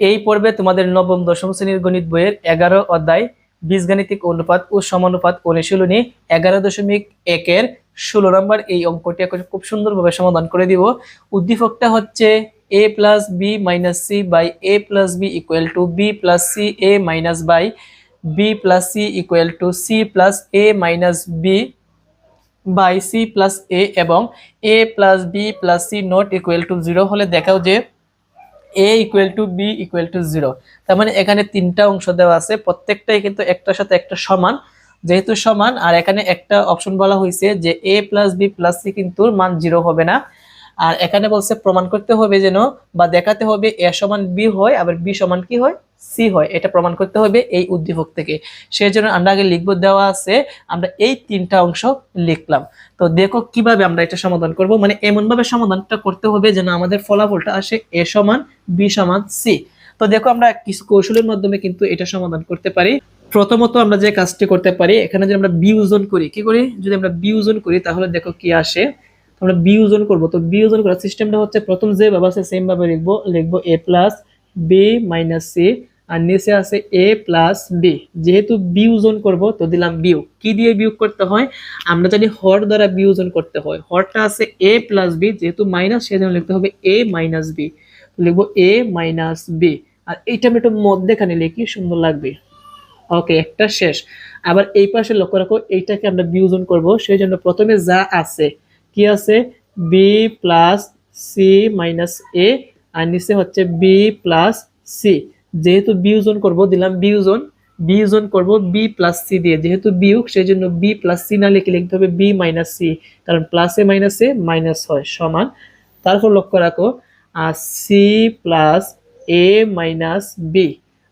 এই পর্বে তোমাদের নবম, দশম শ্রেণির গণিত বইয়ের এগারো অধ্যায়, বীজগাণিতিক অনুপাত ও সমানুপাত অনুশীলনী এগারো দশমিক একের ষোলো নম্বর এই অঙ্কটি এখন খুব সুন্দরভাবে সমাধান করে দিব। উদ্দীপকটা হচ্ছে A plus B minus C by A plus B equal to B plus C A minus by B plus C equal to C plus A minus B by C plus A এবং A plus B plus C not equal to zero হলে দেখাও যে A equal to B equal to zero তার মানে এখানে তিনটা অংশ দেওয়া আছে, প্রত্যেকটাই কিন্তু একটার সাথে একটা সমান। যেহেতু সমান, আর এখানে একটা অপশন বলা হয়েছে যে A plus B plus C কিন্তু মান জিরো হবে না। আর এখানে বলছে প্রমাণ করতে হবে যেন বা দেখাতে হবে এ সমান বি হয়, আবার বি সমান কি হয়? সি হয়, এটা প্রমাণ করতে হবে এই উদ্দীপক থেকে। সেই জন্য আমরা আগে লিখব, দেওয়া আছে, আমরা এই তিনটা অংশ লিখলাম। তো দেখো কীভাবে আমরা এটা সমাধান করব মানে এমন ভাবে সমাধানটা করতে হবে যেন আমাদের ফলাফলটা আসে এ সমান বি সমান সি। তো দেখো আমরা কিছু কৌশলের মাধ্যমে কিন্তু এটা সমাধান করতে পারি। প্রথমত আমরা যে কাজটি করতে পারি, এখানে যদি আমরা বিয়োজন করি, কি করি? যদি আমরা বিয়োজন করি, তাহলে দেখো কি আসে। আমরা বিয়োজন করব, তো বিয়োজন করার সিস্টেমটা হচ্ছে প্রথম যে ভাবে আছে সেম ভাবে লিখব লিখব A plus B minus C আর নিচে আছে এ প্লাস বি যেহেতু বিয়োজন করব, তো দিলাম বিয়োগ। কি দিয়ে বিয়োগ করতে হয়? আমরা জানি হর দ্বারা বিয়োজন করতে হয়। হরটা আছে এ প্লাস বি যেহেতু মাইনাস সেজন্য লিখতে হবে এ মাইনাস বি লিখব এ মাইনাস বি আর এইটা আমি একটু মধ্যেখানে লিখি, সুন্দর লাগবে। ওকে, একটা শেষ। আবার এই পাশে লক্ষ্য রাখো, এইটাকে আমরা বিয়োজন করব সেই জন্য প্রথমে যা আছে, কি আছে? B plus C minus A আর নিচে হচ্ছে বি প্লাস সি যেহেতু বিয়োজন করব, দিলাম বিয়োজন বিয়োজন করব বি প্লাস সি দিয়ে। যেহেতু বিয়োগ সেই জন্য বি প্লাস সি না লিখে লিখতে হবে বি মাইনাস সি কারণ প্লাসে মাইনাসে মাইনাস হয়, সমান। তারপর লক্ষ্য রাখো C plus A minus B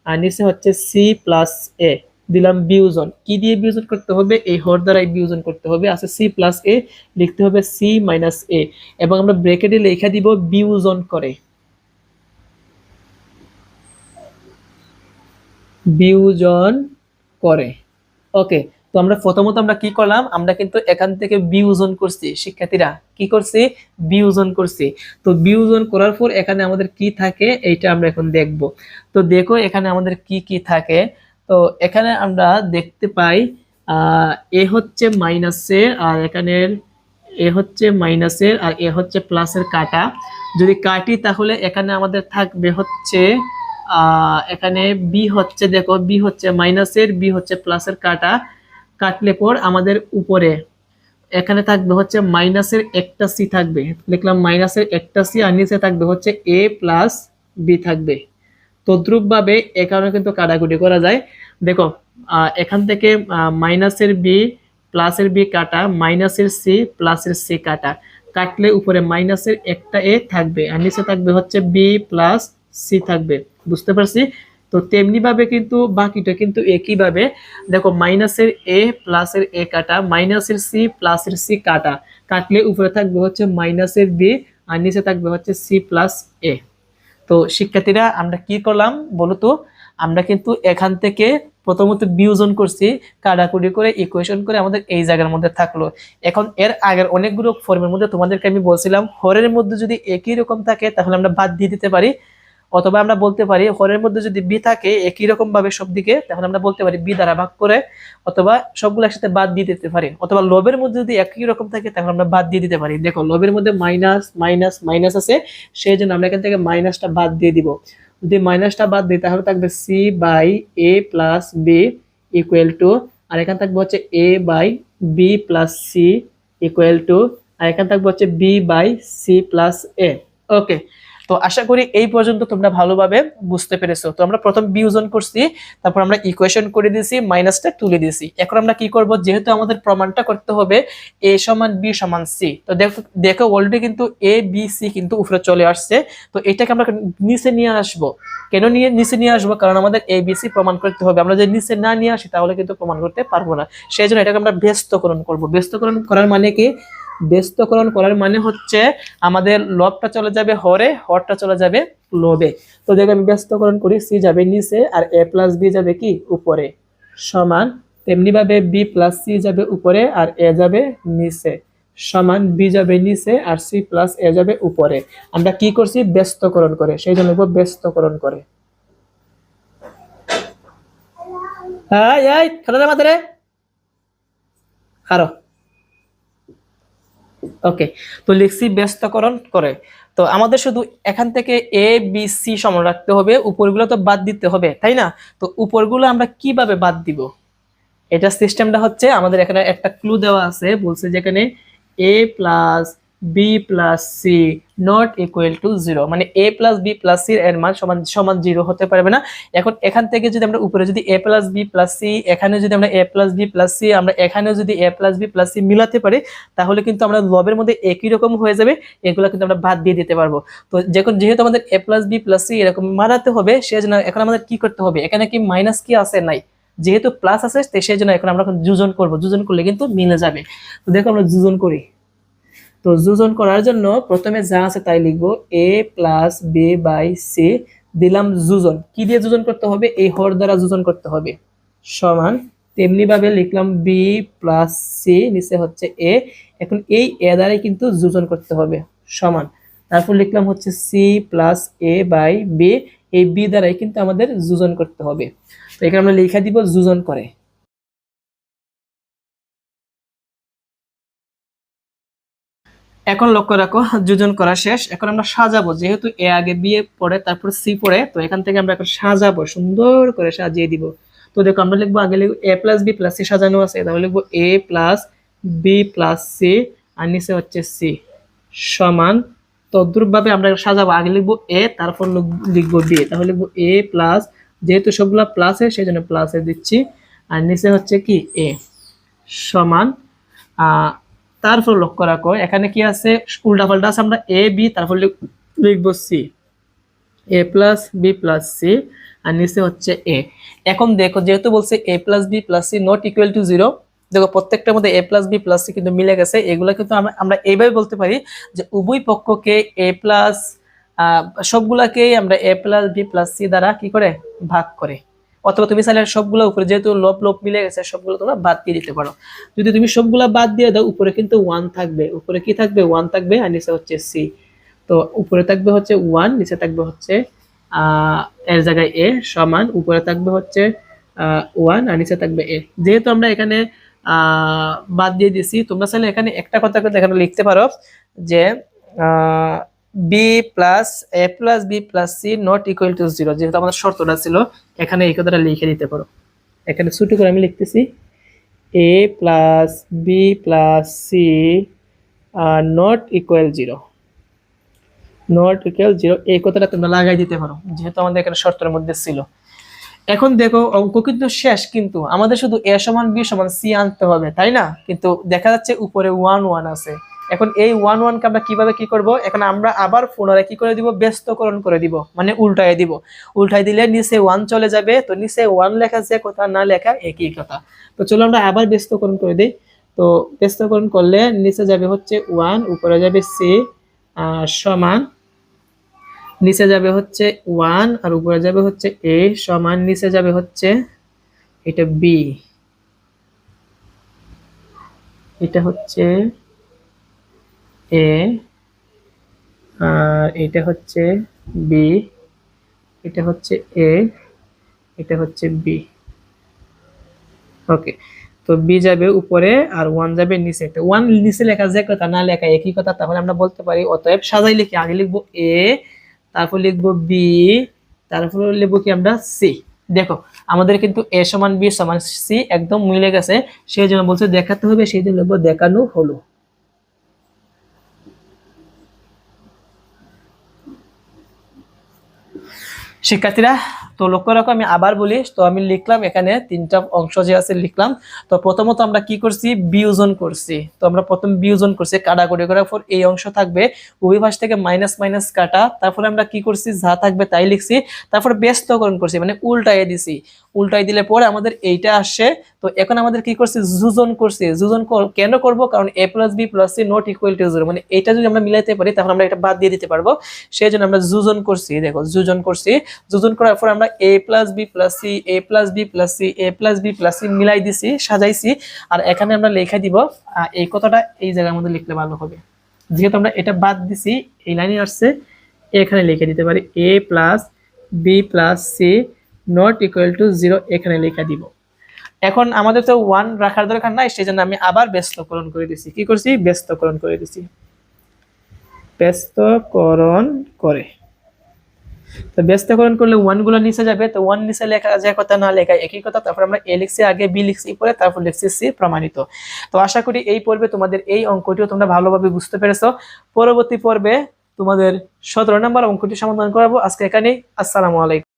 আর নিচে হচ্ছে সি প্লাস এ দিলাম বিয়োজন কি দিয়ে বিয়োজন করতে হবে? এই হর দ্বারাই বিয়োজন করতে হবে। আছে সি প্লাস এ লিখতে হবে সি মাইনাস এ এবং আমরা ব্রেকেটে লেখা দিব বিয়োজন করে। বিয়োজন করে। ওকে তো আমরা প্রথমত আমরা কি করলাম? আমরা কিন্তু এখান থেকে বিয়োজন করছি। শিক্ষার্থীরা, কি করছি? বিয়োজন করছি। তো বিয়োজন করার পর এখানে আমাদের কি থাকে? এইটা আমরা এখন দেখব। তো দেখো এখানে আমাদের কি কি থাকে? তো এখানে আমরা দেখতে পাই এ হচ্ছে মাইনাসের আর এখানের এ হচ্ছে মাইনাসের আর এ হচ্ছে প্লাসের কাটা। যদি কাটি তাহলে এখানে আমাদের থাকবে হচ্ছে এখানে বি হচ্ছে, দেখো বি হচ্ছে মাইনাসের বি হচ্ছে প্লাসের কাটা। কাটলে পর আমাদের উপরে এখানে থাকবে হচ্ছে মাইনাসের একটা সি থাকবে। লিখলাম মাইনাসের একটা সি আর নিচে থাকবে হচ্ছে এ প্লাস বি থাকবে। তদ্রুপ ভাবে এ কারণে কিন্তু কাটাকুটি করা যায়। দেখো এখান থেকে মাইনাসের বি প্লাসের বি কাটা মাইনাসের সি প্লাসের সি কাটা। কাটলে উপরে মাইনাসের একটা এ থাকবে আর নিচে থাকবে হচ্ছে বি প্লাস সি থাকবে। বুঝতে পারছি? তো তেমনি ভাবে কিন্তু বাকিটা কিন্তু একই ভাবে। দেখো মাইনাসের এ প্লাসের এ কাটা মাইনাসের সি প্লাসের সি কাটা। কাটলে উপরে থাকবে হচ্ছে মাইনাসের বি আর নিচে থাকবে হচ্ছে সি প্লাস এ তো শিক্ষার্থীরা, আমরা কি করলাম বলো তো আমরা কিন্তু এখান থেকে প্রথমত বিয়োজন করছি, কাটাকুটি করে ইকুয়েশন করে আমাদের এই জায়গার মধ্যে থাকল। এখন এর আগের অনেকগুলো ফর্মের মধ্যে তোমাদেরকে আমি বলছিলাম হরের মধ্যে যদি একই রকম থাকে, তাহলে আমরা বাদ দিয়ে দিতে পারি। অথবা আমরা বলতে পারি, হরের মধ্যে যদি বি থাকে, একই রকম ভাবে সব দিকে, তাহলে আমরা বলতে পারি বি দ্বারা ভাগ করে অথবা সবগুলো একসাথে বাদ দিয়ে দিতে পারি। অথবা লোভের মধ্যে যদি একই রকম থাকে, তাহলে আমরা বাদ দিয়ে দিতে পারি। দেখো লোভের মধ্যে মাইনাস মাইনাস মাইনাস আছে সেই জন্য আমরা এখান থেকে মাইনাসটা বাদ দিয়ে দিব। যদি মাইনাসটা বাদ দিই, তাহলে থাকবে C by A plus B equal to আর এখানে থাকবে হচ্ছে A by B plus C equal to আর এখানে থাকবে হচ্ছে B by C plus A okay তো আশা করি এই পর্যন্ত তোমরা ভালোভাবে বুঝতে পেরেছ। তো আমরা প্রথম বিয়োজন করছি, তারপর আমরা ইকুয়েশন করে দিয়েছি মাইনাসটা তুলে দিয়েছি। এখন আমরা কি করব? যেহেতু আমাদের প্রমাণটা করতে হবে এ সমান বি সমান সি তো দেখো দেখো অলরেডি কিন্তু এ বি সি কিন্তু উপরে চলে আসছে। তো এটাকে আমরা নিচে নিয়ে আসব। কেন নিয়ে, নিচে নিয়ে আসব? কারণ আমাদের এ বি সি প্রমাণ করতে হবে। আমরা যদি নিচে না নিয়ে আসি, তাহলে কিন্তু প্রমাণ করতে পারব না। সেই জন্য এটাকে আমরা ব্যস্তকরণ করব। ব্যস্তকরণ করার মানে কি? ব্যস্তকরণ করার মানে হচ্ছে আমাদের লবটা চলে যাবে হরে, হরটা চলে যাবে লোবে। তো দেখো আমি ব্যস্তকরণ করি, সি যাবে নিচে আর এ প্লাস বি যাবে কি? উপরে। সমান তেমনিভাবে বি প্লাস সি যাবে উপরে আর এ যাবে নিচে। সমান বি যাবে নিচে আর সি প্লাস এ যাবে উপরে। আমরা কি করছি? ব্যস্তকরণ করে। সেই জন্য লিখব ব্যস্তকরণ করে। হ্যাঁ এই খেলার আরও। ওকে তো লিখছি ব্যস্তকরণ করে। তো আমাদের শুধু এখান থেকে এ বি সি সমান রাখতে হবে, উপরগুলো তো বাদ দিতে হবে, তাই না? তো উপরগুলো আমরা কীভাবে বাদ দিব? এটা সিস্টেমটা হচ্ছে আমাদের এখানে একটা ক্লু দেওয়া আছে, বলছে যেখানে A plus B plus C not equal to zero মানে A plus B plus C এর মান সমান সমান জিরো হতে পারবে না। এখন এখান থেকে যদি আমরা উপরে যদি A plus B plus C এখানে যদি আমরা A plus B plus C আমরা এখানেও যদি A plus B plus C মিলাতে পারি, তাহলে কিন্তু আমরা লবের মধ্যে একই রকম হয়ে যাবে, এগুলো কিন্তু আমরা বাদ দিয়ে দিতে পারব। তো যখন যেহেতু আমাদের A plus B plus C এরকম মারাতে হবে, সেজন্য এখন আমাদের কি করতে হবে? এখানে কি মাইনাস কি আছে? নাই। যেহেতু প্লাস আছে সেই জন্য এখন আমরা যোজন করব। যোজন করলে কিন্তু মিলে যাবে। তো দেখো আমরা যোজন করি। তো যোজন করার জন্য প্রথমে যা আছে তাই লিখব A plus B by C. দিলাম যোজন। কি দিয়ে যোজন করতে হবে? এই হর দ্বারা যোজন করতে হবে। সমান তেমনি ভাবে লিখলাম বি প্লাস সি, নিচে হচ্ছে এ। এখন এই এ দ্বারাই কিন্তু যোজন করতে হবে। সমান। তারপর লিখলাম হচ্ছে C plus A by B. এই বি দ্বারাই কিন্তু আমাদের যোজন করতে হবে। তো এখানে আমরা লিখে দিব যোজন করে। এখন লক্ষ্য রাখো, যোজন করা শেষ। এখন আমরা সাজাবো, যেহেতু এ আগে বিয়ে পড়ে, তারপর সি পড়ে, তো এখান থেকে আমরা এখন সাজাবো, সুন্দর করে সাজিয়ে দিব। তো দেখো, আমরা লিখব আগে লিখব A plus B plus C সাজানো আছে তাহলে লিখব A plus B plus C, আর নিচে হচ্ছে সি। সমান, তদ্রুপভাবে আমরা সাজাবো। আগে লিখব এ, তারপর লিখব বি। তাহলে লিখব এ প্লাস, যেহেতু সবগুলো প্লাসে সেই জন্য প্লাসে দিচ্ছি। আর নিচে হচ্ছে কি? এ। সমান তারপর লক্ষ্য রাখো এখানে কি আছে? উল্টা পাল্টা আছে, আমরা এ বি তারপর লিখ- লিখব C A plus B plus C আর নিচে হচ্ছে এ এখন দেখো, যেহেতু বলছে A plus B plus C not equal to zero দেখো প্রত্যেকটার মধ্যে A plus B plus C কিন্তু মিলে গেছে। এগুলো কিন্তু আমরা আমরা এইভাবে বলতে পারি যে উভয় পক্ষকে এ প্লাস সবগুলাকেই আমরা A plus B plus C দ্বারা কি করে? ভাগ করে। অথবা তুমি চাইলে সবগুলো উপরে, যেহেতু লোপ লোপ মিলে গেছে, সবগুলো তোমরা বাদ দিয়ে দিতে পারো। যদি তুমি সবগুলা বাদ দিয়ে দাও, উপরে কিন্তু ওয়ান থাকবে। উপরে কি থাকবে? ওয়ান থাকবে আর নিচে হচ্ছে সি তো উপরে থাকবে হচ্ছে ওয়ান নিচে থাকবে হচ্ছে এর জায়গায় এ সমান, উপরে থাকবে হচ্ছে ওয়ান আর নিচে থাকবে এ যেহেতু আমরা এখানে বাদ দিয়ে দিছি তোমরা চাইলে এখানে একটা কথা এখানে লিখতে পারো যে B plus A plus B plus C not equal to zero যেহেতু আমাদের শর্তটা ছিল, এখানে এই কথাটা লিখে দিতে পারো। এখানে ছোট করে আমি লিখতেছি A plus B plus C not equal zero not equal zero এই কথাটা তোমরা লাগাই দিতে পারো, যেহেতু আমাদের এখানে শর্তের মধ্যে ছিল। এখন দেখো, অঙ্ক কিন্তু শেষ কিন্তু, আমাদের শুধু এ সমান বি সমান সি আনতে হবে, তাই না? কিন্তু দেখা যাচ্ছে উপরে ওয়ান ওয়ান আছে। এখন এই ওয়ান ওয়ানকে আমরা কীভাবে কি করব? এখন আমরা আবার পুনরায় কি করে দিব? ব্যস্তকরণ করে দিব মানে উল্টায় দিব। উল্টায় দিলে নিচে ওয়ান চলে যাবে, তো নিচে ওয়ান লেখা যে কথা, না লেখা একই কথা। তো চলো আমরা আবার ব্যস্তকরণ করে দিই। তো ব্যস্তকরণ করলে নিচে যাবে হচ্ছে ওয়ান উপরে যাবে সি সমান নিচে যাবে হচ্ছে ওয়ান আর উপরে যাবে হচ্ছে এ সমান নিচে যাবে হচ্ছে এটা বি এটা হচ্ছে এ আর এটা হচ্ছে বি, এটা হচ্ছে এ, এটা হচ্ছে বি। ওকে, তো বি যাবে উপরে আর ওয়ান যাবে নিচে। তো ওয়ান নিচে লেখা যে কথা না লেখা একই কথা, তাহলে আমরা বলতে পারি, অতএব সাজাই লিখি। আগে লিখব এ, তারপর লিখব বি, তারপর লিখব কি আমরা সি। দেখো, আমাদের কিন্তু এ সমান বি সমান সি একদম মিলে গেছে। সেই জন্য বলছে দেখাতে হবে, সেই জন্য লিখব দেখানো হলো। শিক্ষার্থীরা তো লক্ষ্য রাখো, আমি আবার বলি, তো আমি লিখলাম এখানে তিনটা অংশ যে আছে লিখলাম। তো প্রথমত আমরা কি করছি? বিয়োজন করছি। তো আমরা প্রথম বিয়োজন করছি কাটাকুটি করার পর এই অংশ থাকবে উভয় থেকে মাইনাস মাইনাস কাটা। তারপরে আমরা কি করছি? যা থাকবে তাই লিখছি। তারপর ব্যস্তকরণ করছি মানে উল্টাই দিছি। উল্টাই দিলে পরে আমাদের এইটা আসে। তো এখন আমাদের কি করছি? যোজন করছি। যোজন কেন করব? কারণ A plus B plus C not equal to zero মানে এটা যদি আমরা মিলাইতে পারি, তাহলে আমরা এটা বাদ দিয়ে দিতে পারব। সেই জন্য আমরা যোজন করছি। দেখো, যোজন করছি। যোজন করার পর আমরা A plus B plus C A plus B plus C A plus B plus C মিলাই দিছি, সাজাইছি। আর এখানে আমরা লেখা দিব এই কথাটা এই জায়গার মধ্যে লিখলে ভালো হবে। যেহেতু আমরা এটা বাদ দিছি, এই লাইনে আসছে, এখানে লিখে দিতে পারি A plus B plus C not equal to zero এখানে লেখা দিব। এখন আমাদের তো ওয়ান রাখার দরকার নাই সেই জন্য আমি আবার ব্যস্তকরণ করে দিছি। কি করছি? ব্যস্তকরণ করে দিছি। ব্যস্তকরণ করে। তো ব্যস্তকরণ করলে ওয়ানগুলো নিচে যাবে, তো ওয়ান নিচে লেখা যায় কথা না লেখা একই কথা, তারপর আমরা এ লিখছি, আগে বি লিখছি, পরে তারপর লিখছি সি প্রমাণিত। তো আশা করি এই পর্বে তোমাদের এই অঙ্কটিও তোমরা ভালোভাবে বুঝতে পেরেছ। পরবর্তী পর্বে তোমাদের সতেরো নম্বর অঙ্কটি সমাধান করাবো। আজকে এখানেই, আসসালামু আলাইকুম।